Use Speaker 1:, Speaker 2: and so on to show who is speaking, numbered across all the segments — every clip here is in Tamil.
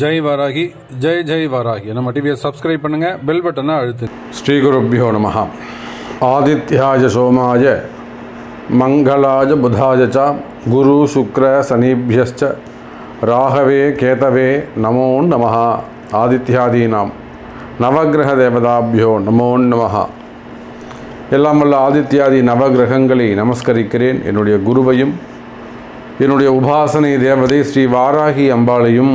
Speaker 1: ஜெய் வாராகி ஜெய் ஜெய் வாராகி. நம்ம டிவியை சப்ஸ்கிரைப் பண்ணுங்கள் பெல் பட்டனை அழுத்து.
Speaker 2: ஸ்ரீகுருப்போ நம ஆதித்யாய சோமாய மங்களாய புதாய ச குரு சுக்ர சனீபியஸ்ச ராகவே கேதவே நமோ நம ஆதித்யாதீனாம். நவகிரக தேவதாபியோ நமோ நம எல்லாம் வல்ல ஆதித்யாதி நவகிரகங்களை நமஸ்கரிக்கிறேன். என்னுடைய குருவையும் என்னுடைய உபாசனை தேவதை ஸ்ரீ வாராகி அம்பாளையும்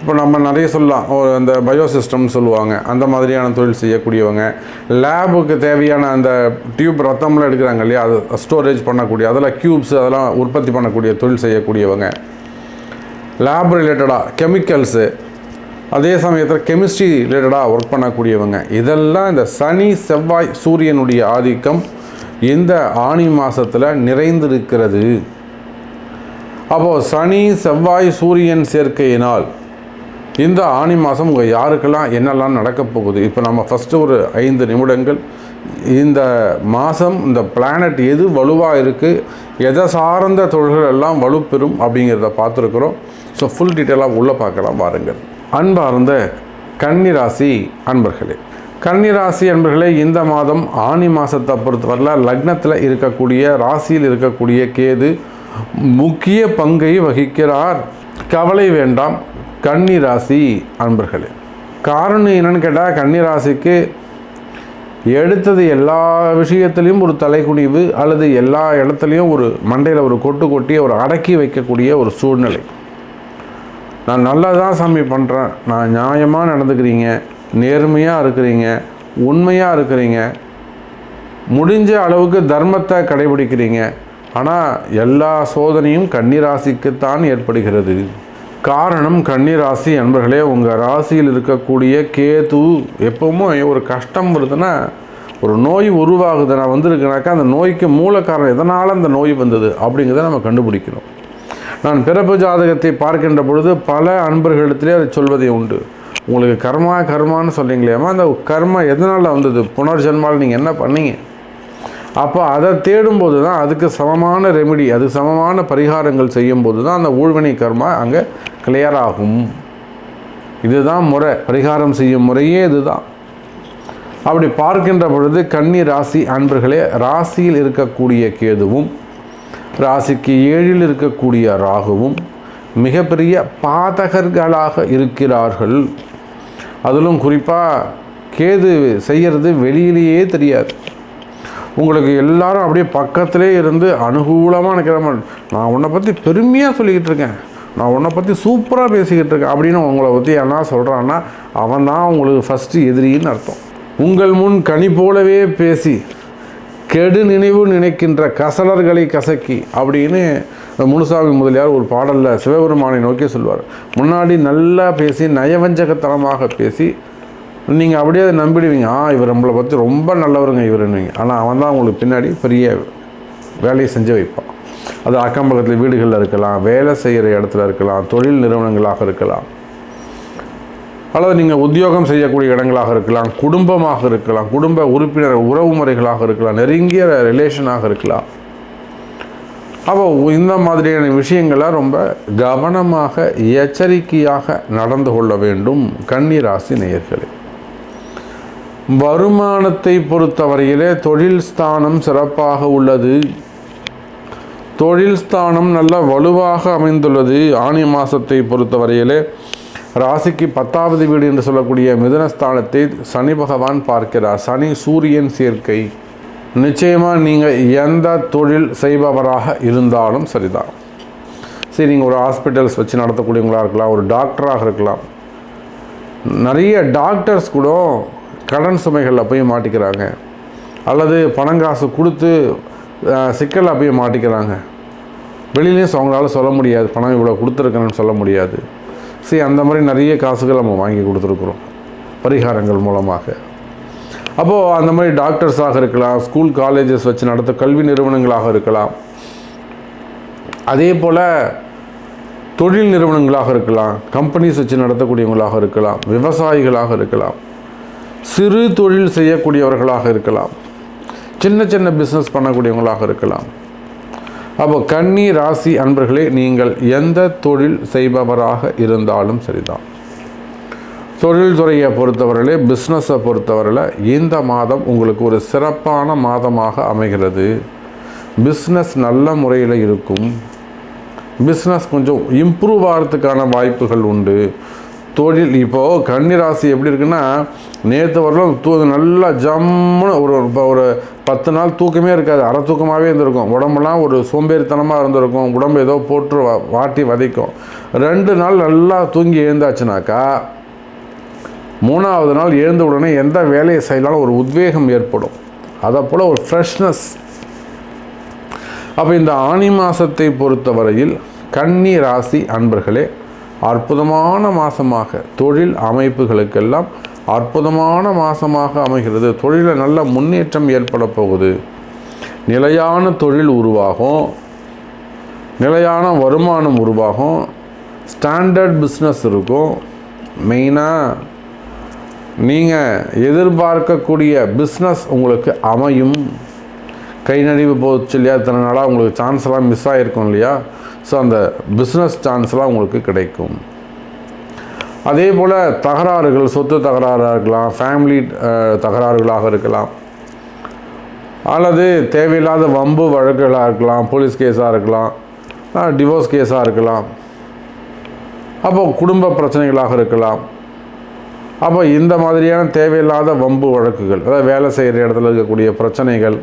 Speaker 2: இப்போ நம்ம நிறைய சொல்லலாம். ஒரு அந்த பயோசிஸ்டம்னு சொல்லுவாங்க. அந்த மாதிரியான தொழில் செய்யக்கூடியவங்க. லேபுக்கு தேவையான அந்த டியூப் ரத்தம்லாம் எடுக்கிறாங்க இல்லையா? அது ஸ்டோரேஜ் பண்ணக்கூடிய அதெல்லாம் க்யூப்ஸ் அதெல்லாம் உற்பத்தி பண்ணக்கூடிய தொழில் செய்யக்கூடியவங்க. லேப் ரிலேட்டடாக கெமிக்கல்ஸு அதே சமயத்தில் கெமிஸ்ட்ரி ரிலேட்டடாக ஒர்க் பண்ணக்கூடியவங்க. இதெல்லாம் இந்த சனி செவ்வாய் சூரியனுடைய ஆதிக்கம் இந்த ஆணி மாதத்தில் நிறைந்திருக்கிறது. அப்போது சனி செவ்வாய் சூரியன் சேர்க்கையினால் இந்த ஆணி மாதம் உங்கள் யாருக்கெல்லாம் என்னெல்லாம் நடக்கப் போகுது? இப்போ நம்ம ஃபஸ்ட்டு ஒரு ஐந்து நிமிடங்கள். இந்த மாதம் இந்த பிளானட் எது வலுவாக இருக்குது எதை சார்ந்த தொழில்கள் எல்லாம் வலுப்பெறும் அப்படிங்கிறத பார்த்துருக்குறோம். ஸோ ஃபுல் டீட்டெயிலாக உள்ளே பார்க்கலாம் பாருங்கள் அன்பார்ந்த கன்னிராசி அன்பர்களே. கன்னிராசி அன்பர்களே இந்த மாதம் ஆணி மாதத்தை பொறுத்தவரையில் லக்னத்தில் இருக்கக்கூடிய ராசியில் இருக்கக்கூடிய கேது முக்கிய பங்கை வகிக்கிறார். கவலை வேண்டாம். கன்னிராசி அன்பர்களே காரணம் என்னன்னு கேட்டால் கன்னிராசிக்கு எடுத்தது எல்லா விஷயத்துலேயும் ஒரு தலைக்குனிவு அல்லது எல்லா இடத்துலையும் ஒரு மண்டையில் ஒரு கொட்டு கொட்டி ஒரு அடக்கி வைக்கக்கூடிய ஒரு சூழ்நிலை. நான் நல்லா தான் சாமி பண்ணுறேன் நான் நியாயமாக நடந்துக்கிறீங்க. நேர்மையாக இருக்கிறீங்க. உண்மையாக இருக்கிறீங்க. முடிஞ்ச அளவுக்கு தர்மத்தை கடைபிடிக்கிறீங்க. ஆனால் எல்லா சோதனையும் கன்னிராசிக்குத்தான் ஏற்படுகிறது. காரணம் கன்னிராசி அன்பர்களே உங்கள் ராசியில் இருக்கக்கூடிய கேது எப்பவுமே ஒரு கஷ்டம் வருதுன்னா ஒரு நோய் உருவாகுது. நான் வந்திருக்கேனாக்கா அந்த நோய்க்கு மூல காரணம் எதனால் அந்த நோய் வந்தது அப்படிங்கிறத நம்ம கண்டுபிடிக்கணும். நான் பிறப்பு ஜாதகத்தை பார்க்கின்ற பொழுது பல அன்பர்களிடத்திலே அதை சொல்வதே உண்டு. உங்களுக்கு கர்மா கர்மான்னு சொல்கிறீங்களேம்மா அந்த கர்மா எதனால் வந்தது? புனர்ஜென்மால் நீங்கள் என்ன பண்ணீங்க? அப்போ அதை தேடும்போது தான் அதுக்கு சமமான ரெமெடி அது சமமான பரிகாரங்கள் செய்யும்போது தான் அந்த ஊழ்வினை கர்மா அங்கே கிளியர் ஆகும். இதுதான் முறை. பரிகாரம் செய்யும் முறையே இதுதான். அப்படி பார்க்கின்ற பொழுது கன்னி ராசி அன்பர்களே ராசியில் இருக்கக்கூடிய கேதுவும் ராசிக்கு ஏழில் இருக்கக்கூடிய ராகுவும் மிகப்பெரிய பாதகர்களாக இருக்கிறார்கள். அதிலும் குறிப்பாக கேது செய்கிறது வெளியிலேயே தெரியாது. உங்களுக்கு எல்லாரும் அப்படியே பக்கத்திலே இருந்து அனுகூலமாக நிற்கிற மாதிரி. நான் உன்னை பற்றி பெருமையாக சொல்லிக்கிட்டு இருக்கேன். நான் உன்னை பற்றி சூப்பராக பேசிக்கிட்டு இருக்கேன் அப்படின்னு உங்களை பற்றி என்ன சொல்கிறான்னா அவன் தான் உங்களுக்கு ஃபஸ்ட்டு எதிரின்னு அர்த்தம். உங்கள் முன் கனி போலவே பேசி கெடு நினைவு நினைக்கின்ற கசலர்களை கசக்கி அப்படின்னு முனுசாமி முதலியார் ஒரு பாடலில் சிவபெருமானை நோக்கி சொல்வார். முன்னாடி நல்லா பேசி நயவஞ்சகத்தனமாக பேசி நீங்கள் அப்படியே அதை நம்பிடுவீங்க. ஆ இவர் நம்மளை பற்றி ரொம்ப நல்லவருங்க இவருன்னுவீங்க. ஆனால் அவன் தான் உங்களுக்கு பின்னாடி பெரிய வேலையை செஞ்சு வைப்பான். அது அக்கம் பக்கத்தில் வீடுகளில் இருக்கலாம் வேலை செய்கிற இடத்துல இருக்கலாம் தொழில் நிறுவனங்களாக இருக்கலாம். அல்லது நீங்கள் உத்தியோகம் செய்யக்கூடிய இடங்களாக இருக்கலாம் குடும்பமாக இருக்கலாம் குடும்ப உறுப்பினர் உறவு முறைகளாக இருக்கலாம் நெருங்கிய ரிலேஷனாக இருக்கலாம். அப்போ இந்த மாதிரியான விஷயங்களை ரொம்ப கவனமாக எச்சரிக்கையாக நடந்து கொள்ள வேண்டும் கன்னிராசி நேயர்களே. வருமானத்தை பொறுத்தவரையிலே தொழில் ஸ்தானம் சிறப்பாக உள்ளது. தொழில் ஸ்தானம் நல்ல வலுவாக அமைந்துள்ளது. ஆணி மாதத்தை பொறுத்தவரையிலே ராசிக்கு பத்தாவது வீடு என்று சொல்லக்கூடிய மிதுனஸ்தானத்தை சனி பகவான் பார்க்கிறார். சனி சூரியன் சேர்க்கை. நிச்சயமாக நீங்கள் எந்த தொழில் செய்பவராக இருந்தாலும் சரிதான். சரி நீங்கள் ஒரு ஹாஸ்பிட்டல்ஸ் வச்சு நடத்தக்கூடியவங்களாக இருக்கலாம் ஒரு டாக்டராக இருக்கலாம். நிறைய டாக்டர்ஸ் கூட கடன் சுமைகளில் போய் மாட்டிக்கிறாங்க. அல்லது பணங்காசு கொடுத்து சிக்கலில் போய் மாட்டிக்கிறாங்க. வெளியிலையும் அவங்களால சொல்ல முடியாது. பணம் இவ்வளோ கொடுத்துருக்கணும்னு சொல்ல முடியாது. சரி அந்த மாதிரி நிறைய காசுகள் நம்ம வாங்கி கொடுத்துருக்குறோம். பரிகாரங்கள் மூலமாக. அப்போது அந்த மாதிரி டாக்டர்ஸாக இருக்கலாம் ஸ்கூல் காலேஜஸ் வச்சு நடத்த கல்வி நிறுவனங்களாக இருக்கலாம். அதே போல் தொழில் நிறுவனங்களாக இருக்கலாம் கம்பெனிஸ் வச்சு நடத்தக்கூடியவங்களாக இருக்கலாம் விவசாயிகளாக இருக்கலாம். சிறு தொழில் செய்யக்கூடியவர்களாக இருக்கலாம். சின்ன சின்ன பிஸ்னஸ் பண்ணக்கூடியவங்களாக இருக்கலாம். அப்போ கன்னி ராசி அன்பர்களே நீங்கள் எந்த தொழில் செய்பவராக இருந்தாலும் சரிதான். தொழில்துறையை பொறுத்தவரையிலே பிஸ்னஸை பொறுத்தவரையில் இந்த மாதம் உங்களுக்கு ஒரு சிறப்பான மாதமாக அமைகிறது. பிஸ்னஸ் நல்ல முறையில் இருக்கும். பிஸ்னஸ் கொஞ்சம் இம்ப்ரூவ் ஆகிறதுக்கான வாய்ப்புகள் உண்டு. தொழில் இப்போது கன்னிராசி எப்படி இருக்குன்னா நேற்று வரலாம் தூ நல்லா ஜம்முன்னு ஒரு இப்போ ஒரு பத்து நாள் தூக்கமே இருக்காது. அரை தூக்கமாகவே இருந்திருக்கும். உடம்புலாம் ஒரு சோம்பேறித்தனமாக இருந்திருக்கும். உடம்பு ஏதோ போட்டு வா- வாட்டி வதைக்கும். ரெண்டு நாள் நல்லா தூங்கி எழுந்தாச்சுனாக்கா மூணாவது நாள் எழுந்த உடனே எந்த வேலையை செய்யலாம் ஒரு உத்வேகம் ஏற்படும். அதை போல் ஒரு ஃப்ரெஷ்னஸ் அப்போ இந்த ஆனி மாதத்தை பொறுத்தவரையில் கன்னி ராசி அன்பர்களே அற்புதமான மாதமாக தொழில் அமைப்புகளுக்கெல்லாம் அற்புதமான மாதமாக அமைகிறது. தொழிலில் நல்ல முன்னேற்றம் ஏற்பட போகுது. நிலையான தொழில் உருவாகும். நிலையான வருமானம் உருவாகும். ஸ்டாண்டர்ட் பிஸ்னஸ் இருக்கும். மெயினாக நீங்கள் எதிர்பார்க்கக்கூடிய பிஸ்னஸ் உங்களுக்கு அமையும். கை நடிவு போச்சு இல்லையா? இத்தனை நாளாக உங்களுக்கு சான்ஸ் எல்லாம் மிஸ் ஆகிருக்கும் இல்லையா? ஸோ அந்த பிஸ்னஸ் சான்ஸ்லாம் உங்களுக்கு கிடைக்கும். அதே போல் தகராறுகள் சொத்து தகராறாக இருக்கலாம் ஃபேமிலி தகராறுகளாக இருக்கலாம். அல்லது தேவையில்லாத வம்பு வழக்குகளாக இருக்கலாம் போலீஸ் கேஸாக இருக்கலாம் டிவோர்ஸ் கேஸாக இருக்கலாம். அப்போ குடும்ப பிரச்சனைகளாக இருக்கலாம். அப்போ இந்த மாதிரியான தேவையில்லாத வம்பு வழக்குகள் அதாவது வேலை செய்கிற இடத்துல இருக்கக்கூடிய பிரச்சனைகள்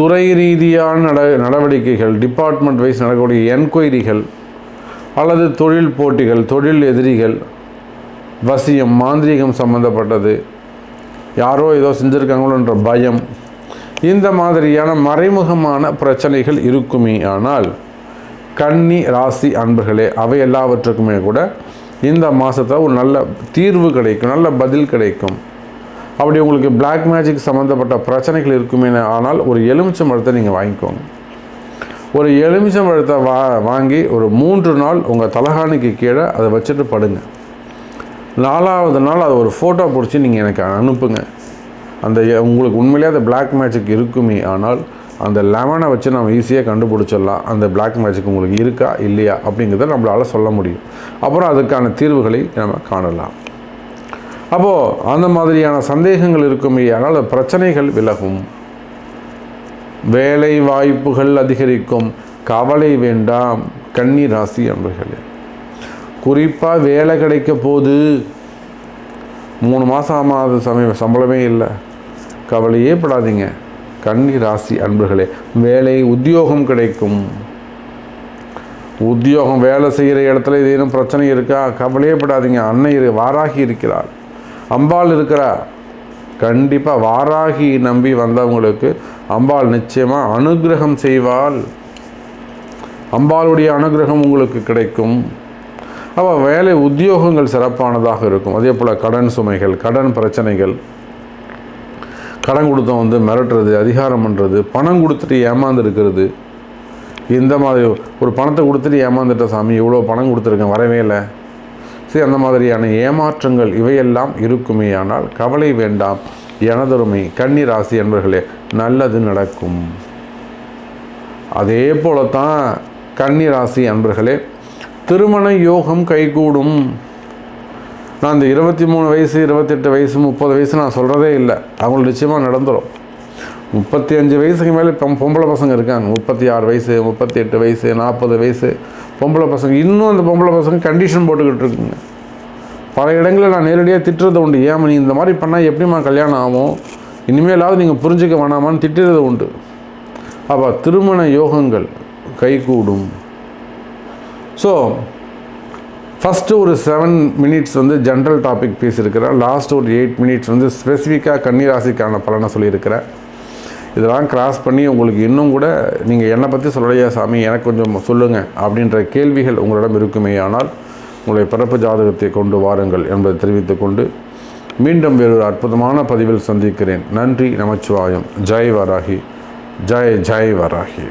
Speaker 2: துறை ரீதியான நட நடவடிக்கைகள் டிபார்ட்மெண்ட் வைஸ் நடக்கக்கூடிய என்கொயரிகள் அல்லது தொழில் போட்டிகள் தொழில் எதிரிகள் வசியம் மாந்திரீகம் சம்பந்தப்பட்டது யாரோ ஏதோ செஞ்சுருக்காங்களோன்ற பயம் இந்த மாதிரியான மறைமுகமான பிரச்சனைகள் இருக்குமே ஆனால் கன்னி ராசி அன்பர்களே அவை எல்லாவற்றுக்குமே கூட இந்த மாதத்தில் ஒரு நல்ல தீர்வு கிடைக்கும் நல்ல பதில் கிடைக்கும். அப்படி உங்களுக்கு பிளாக் மேஜிக் சம்மந்தப்பட்ட பிரச்சனைகள் இருக்குமே ஆனால் ஒரு எலுமிச்சம் பழத்தை நீங்கள் வாங்கிக்கோங்க. ஒரு எலுமிச்சம் பழத்தை வா வாங்கி ஒரு மூன்று நாள் உங்கள் தலகாணிக்கு கீழே அதை வச்சுட்டு படுங்க. நாலாவது நாள் அதை ஒரு ஃபோட்டோ பிடிச்சி நீங்கள் எனக்கு அனுப்புங்க. அந்த உங்களுக்கு உண்மையிலேயே அந்த பிளாக் மேஜிக் இருக்குமே ஆனால் அந்த லெமனை வச்சு நம்ம ஈஸியாக கண்டுபிடிச்சிடலாம். அந்த பிளாக் மேஜிக் உங்களுக்கு இருக்கா இல்லையா அப்படிங்கிறத நம்மளால் சொல்ல முடியும். அப்புறம் அதுக்கான தீர்வுகளை நம்ம காணலாம். அப்போது அந்த மாதிரியான சந்தேகங்கள் இருக்குமே ஆனால் பிரச்சனைகள் விலகும். வேலை வாய்ப்புகள் அதிகரிக்கும். கவலை வேண்டாம் கன்னி ராசி அன்பர்களே. குறிப்பாக வேலை கிடைக்க போது மூணு மாதம் ஆமாத சமயம் சம்பளமே இல்லை. கவலையே படாதீங்க. கன்னி ராசி அன்பர்களே வேலை உத்தியோகம் கிடைக்கும். உத்தியோகம் வேலை செய்கிற இடத்துல ஏதேனும் பிரச்சனை இருக்கா? கவலையே படாதீங்க. அன்னை வாராகி இருக்கிறார் அம்பாள் இருக்கிறா. கண்டிப்பாக வாராகி நம்பி வந்தவங்களுக்கு அம்பாள் நிச்சயமாக அனுக்கிரகம் செய்வாள். அம்பாளுடைய அனுக்கிரகம் உங்களுக்கு கிடைக்கும். அப்போ வேலை உத்தியோகங்கள் சிறப்பானதாக இருக்கும். அதே போல் கடன் சுமைகள் கடன் பிரச்சனைகள். கடன் கொடுத்த வந்து மிரட்டுறது அதிகாரம் பண்ணுறது பணம் கொடுத்துட்டு ஏமாந்து இருக்கிறது இந்த மாதிரி ஒரு பணத்தை கொடுத்துட்டு ஏமாந்துட்ட சாமி இவ்வளோ பணம் கொடுத்துருக்கேன் வரவே இல்லை. சரி அந்த மாதிரியான ஏமாற்றங்கள் இவையெல்லாம் இருக்குமேயானால் கவலை வேண்டாம். எனதொருமை கன்னி ராசி என்பர்களே நல்லது நடக்கும். அதே போலத்தான் கன்னி ராசி அன்பர்களே திருமண யோகம் கைகூடும். நான் இந்த இருபத்தி மூணு வயசு இருபத்தெட்டு வயசு முப்பது வயசு நான் சொல்கிறதே இல்லை. அவங்களுக்கு நிச்சயமாக நடந்துடும் முப்பத்தி அஞ்சு வயசுக்கு மேலே இப்போ பொம்பளை பசங்க இருக்காங்க. முப்பத்தி ஆறு வயசு முப்பத்தி எட்டு வயசு நாற்பது வயசு. பொம்பளை பசங்க இன்னும் அந்த பொம்பளை பசங்க கண்டிஷன் போட்டுக்கிட்டு இருக்குங்க. பல இடங்களில் நான் நேரடியாக திட்டுறது உண்டு. ஏன் நீ இந்த மாதிரி பண்ணால் எப்படிம்மா கல்யாணம் ஆகும்? இனிமேலாவது நீங்கள் புரிஞ்சுக்க வேணாமான்னு திட்டுறது உண்டு. அப்போ திருமண யோகங்கள் கைகூடும். ஸோ ஃபஸ்ட்டு ஒரு செவன் மினிட்ஸ் வந்து ஜென்ரல் டாபிக் பேசியிருக்கிறேன். லாஸ்ட் ஒரு எயிட் மினிட்ஸ் வந்து ஸ்பெசிஃபிக்காக கன்னிராசிக்கான பலனை சொல்லியிருக்கிறேன். இதெல்லாம் கிராஸ் பண்ணி உங்களுக்கு இன்னும் கூட நீங்கள் என்னை பற்றி சொல்லலையா சாமி? எனக்கு கொஞ்சம் சொல்லுங்கள் அப்படின்ற கேள்விகள் உங்களிடம் இருக்குமே. ஆனால் உங்களுடைய பிறப்பு ஜாதகத்தை கொண்டு வாருங்கள் என்பதை தெரிவித்துக்கொண்டு மீண்டும் வேறொரு அற்புதமான பதிவில் சந்திக்கிறேன். நன்றி நமச்சிவாயம். ஜெய் வராகி. ஜெய் ஜெய் வராகி.